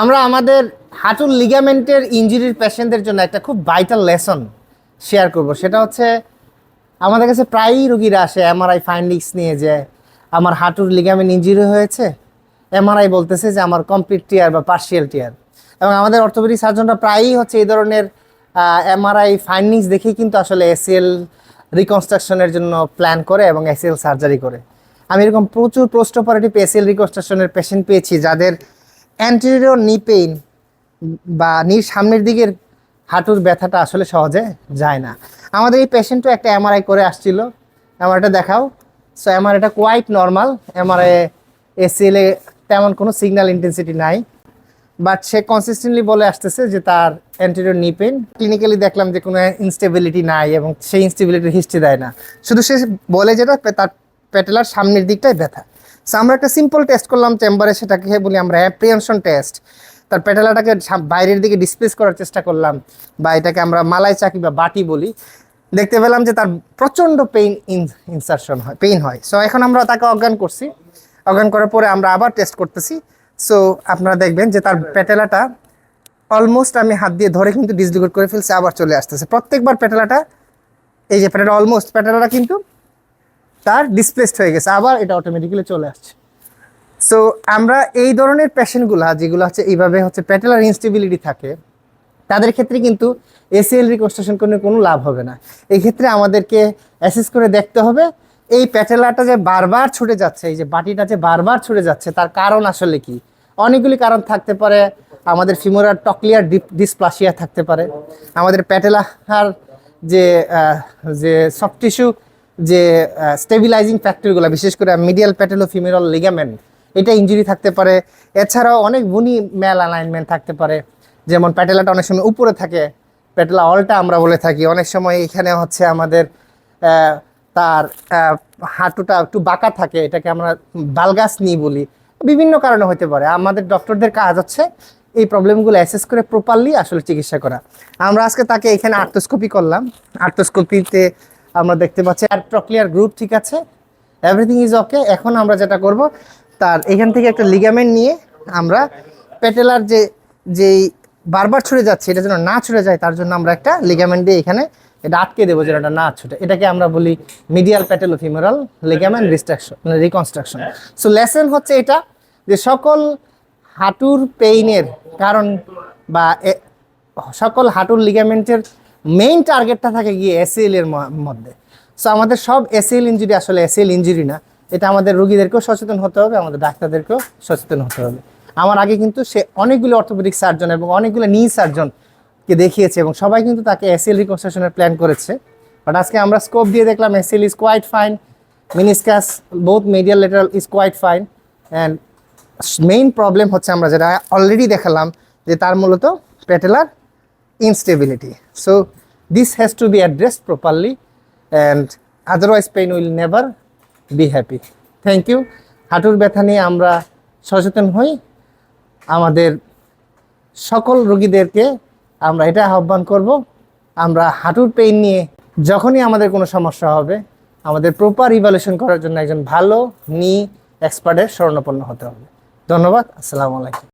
আমরা আমাদের হাঁটুর লিগামেন্টের ইঞ্জুরির পেশেন্টদের জন্য একটা খুব ভাইটাল লেসন শেয়ার করব। সেটা হচ্ছে, আমাদের কাছে প্রায়ই রুগীরা আসে এমআরআই ফাইন্ডিংস নিয়ে যে, আমার হাঁটুর লিগামেন্ট ইঞ্জুরি হয়েছে। এমআরআই বলতেছে যে, আমার কমপ্লিট টিয়ার বা পার্শিয়াল টিয়ার এবং আমাদের অর্থোপেডিক সার্জনরা প্রায়ই হচ্ছে এই ধরনের এমআরআই ফাইন্ডিংস দেখেই কিন্তু আসলে এসিএল রিকনস্ট্রাকশনের জন্য প্ল্যান করে এবং এসিএল সার্জারি করে। আমি এরকম প্রচুর পোস্ট অপারেটিভ এসিএল রিকনস্ট্রাকশনের পেশেন্ট পেয়েছি যাদের অ্যান্টেরিয়র নি পেইন বা নির সামনের দিকের হাঁটুর ব্যথাটা আসলে সহজে যায় না। আমাদের এই পেশেন্টও একটা এমআরআই করে আসছিল। এমআরআইটা দেখাও। সো এমআরআইটা কোয়াইট নর্মাল এমআরআই এসিএলে তেমন কোনো সিগন্যাল ইন্টেন্সিটি নাই। বাট সে কনসিস্টেন্টলি বলে আসতেছে যে তার অ্যান্টেরিয়র নি পেন ক্লিনিক্যালি দেখলাম যে কোনো ইনস্টেবিলিটি নাই এবং সেই ইনস্টেবিলিটির হিস্ট্রি দেয় না। শুধু সে বলে যেটা, তার পেটেলার সামনের দিকটাই ব্যথা। সো আমরা একটা সিম্পল টেস্ট করলাম চেম্বারে সেটাকে বলি আমরা অ্যাপ্রিহেনশন টেস্ট তার পেটেলাটাকে বাইরের দিকে ডিসপ্লেস করার চেষ্টা করলাম, বা এটাকে আমরা মালাই চাকি বা বাটি বলি। দেখতে পেলাম যে তার প্রচণ্ড পেইন ইনসারশন হয় পেইন হয়। সো এখন আমরা তাকে অজ্ঞান করছি। অজ্ঞান করার পরে আমরা আবার টেস্ট করতেছি। সো আপনারা দেখবেন যে তার পেটেলাটা অলমোস্ট আমি হাত দিয়ে ধরে কিন্তু ডিসলিগেট করে ফেলছি, আবার চলে আসতেছে। প্রত্যেকবার পেটেলাটা, এই যে পেটেলা অলমোস্ট পেটেলাটা কিন্তু তার ডিসপ্লেসড হয়ে গেছে, আবার এটা অটোমেটিক্যালি চলে আসছে। সো আমরা এই ধরনের পেশেন্টগুলা যেগুলো হচ্ছে এইভাবে হচ্ছে পেটেলার ইনস্টেবিলিটি থাকে, তাদের ক্ষেত্রে কিন্তু এসিএল রিকনস্ট্রাকশন করে কোনো লাভ হবে না। এই ক্ষেত্রে আমাদেরকে অ্যাসেস করে দেখতে হবে, এই প্যাটেলাটা যে বারবার ছুটে যাচ্ছে, এই যে বাটিটা যে বারবার ছুটে যাচ্ছে, তার কারণ আসলে কি? অনেকগুলি কারণ থাকতে পারে, আমাদের ফিমোরার টকলিয়ার ডিসপ্লাসিয়া থাকতে পারে, আমাদের প্যাটেলার যে যে সফট টিস্যু যে স্টেবিলাইজিং ফ্যাক্টরগুলো বিশেষ করে মিডিয়াল প্যাটেলো ফিমেরাল লিগামেন্ট এটা ইঞ্জুরি থাকতে পারে। এছাড়াও অনেক বুনি ম্যাল অ্যালাইনমেন্ট থাকতে পারে। যেমন প্যাটেলাটা অনেক সময় উপরে থাকে প্যাটেলা অলটা আমরা বলে থাকি। অনেক সময় এখানে হচ্ছে আমাদের তার হাঁটুটা একটু বাঁকা থাকে, এটাকে আমরা বালগাস নি বলি। বিভিন্ন কারণে হতে পারে। আমাদের ডক্টরদের কাজ হচ্ছে এই প্রবলেমগুলো অ্যাসেস করে প্রপারলি আসলে চিকিৎসা করা। আমরা আজকে তাকে এখানে আর্থোস্কোপি করলাম। আর্থোস্কোপিতে আমরা দেখতে পাচ্ছি আর প্রক্লিয়ার গ্রুপ ঠিক আছে। এভরিথিং ইজ ওকে এখন আমরা যেটা করব, তার এখান থেকে একটা লিগামেন্ট নিয়ে আমরা পেটেলার যে, যেই বারবার ছুটে যাচ্ছে, এটা যেন না ছুটে যায়, তার জন্য আমরা একটা লিগামেন্ট দিয়ে এখানে এটা আটকে দেবো যেন এটা না ছুটে। এটাকে আমরা বলি medial patellofemoral ligament রিস্ট্রাকশন reconstruction so lesson হচ্ছে এটা যে সকল হাঁটুর পেইনের কারণ বা সকল হাঁটুর লিগামেন্টের মেইন টার্গেটটা থাকে গিয়ে এসিএল এর মধ্যে। সো আমাদের সব এসিএল ইঞ্জুরি আসলে এসিএল ইঞ্জুরি না। এটা আমাদের রুগীদেরকেও সচেতন হতে হবে, আমাদের ডাক্তারদেরকেও সচেতন হতে হবে। আমার আগে কিন্তু সে অনেকগুলো অর্থোপেডিক সার্জন এবং অনেকগুলো নি সার্জনকে দেখিয়েছে এবং সবাই কিন্তু তাকে এসিএল রিকনস্ট্রাকশনের প্ল্যান করেছে। বাট আজকে আমরা স্কোপ দিয়ে দেখলাম ACL is quite fine meniscus both medial lateral is quite fine and main problem হচ্ছে আমরা যেটা অলরেডি দেখালাম যে তার মূলত পেটেলার instability. So, this has to be addressed properly and otherwise pain will never be happy. Thank you. হাঁটুর ব্যথা নিয়ে আমরা সচেতন হই আমাদের সকল রোগীদেরকে আমরা এটা আহ্বান করব, আমরা হাঁটুর পেইন নিয়ে যখনই আমাদের কোনো সমস্যা হবে, আমাদের প্রপার ইভ্যালুয়েশন করার জন্য একজন ভালো নি এক্সপার্টের শরণাপন্ন হতে হবে ধন্যবাদ, আসসালামু আলাইকুম